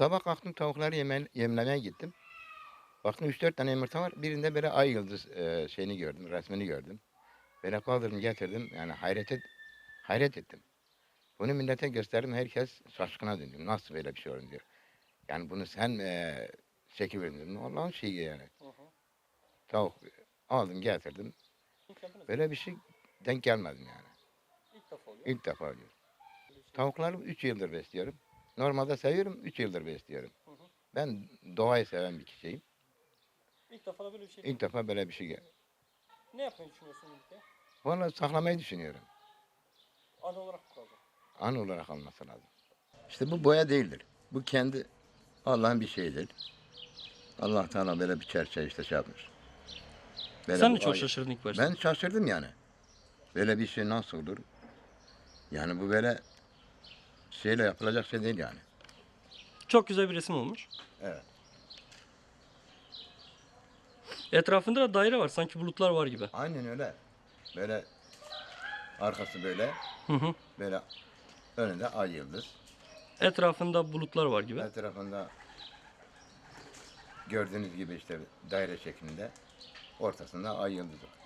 Sabah kalktım tavukları yeme, yemlemeye gittim. Baktım 3-4 tane yumurta var. Birinde böyle ay yıldız e, şeyini gördüm, resmini gördüm. Böyle kaldırdım getirdim. Yani hayret, et, hayret ettim. Bunu millete gösterdim. Herkes şaşkına döndü. Nasıl böyle bir şey olur diyor. Yani bunu sen e, çekiverdin dedim. Allah'ın şeyi yani. Hı hı. Tavuk aldım getirdim. Böyle bir şey denk gelmedim yani. İlk defa oluyor. İlk defa oluyor. Tavukları 3 yıldır besliyorum. Normalde seviyorum 3 yıldır besliyorum. Hı hı. Ben doğayı seven bir kişiyim. İlk defa da böyle bir şey. İlk defa böyle bir şey geldi. Ne yapmayı düşünüyorsun birlikte? Vallahi saklamayı düşünüyorum. Ana olarak mı kaldı? An olarak alması lazım. İşte bu boya değildir. Bu kendi Allah'ın bir şeyidir. Allah Teala böyle bir çerçeve işte şey yapmış. Böyle Sen de çok ay- şaşırdın ilk başta. Ben şaşırdım yani. Böyle bir şey nasıl olur? Yani bu böyle şeyle yapılacak şey değil yani. Çok güzel bir resim olmuş. Evet. Etrafında da daire var. Sanki bulutlar var gibi. Aynen öyle. Böyle arkası böyle, Hı hı. böyle önünde ay yıldız. Etrafında bulutlar var gibi. Her tarafında gördüğünüz gibi işte daire şeklinde ortasında ay yıldız var.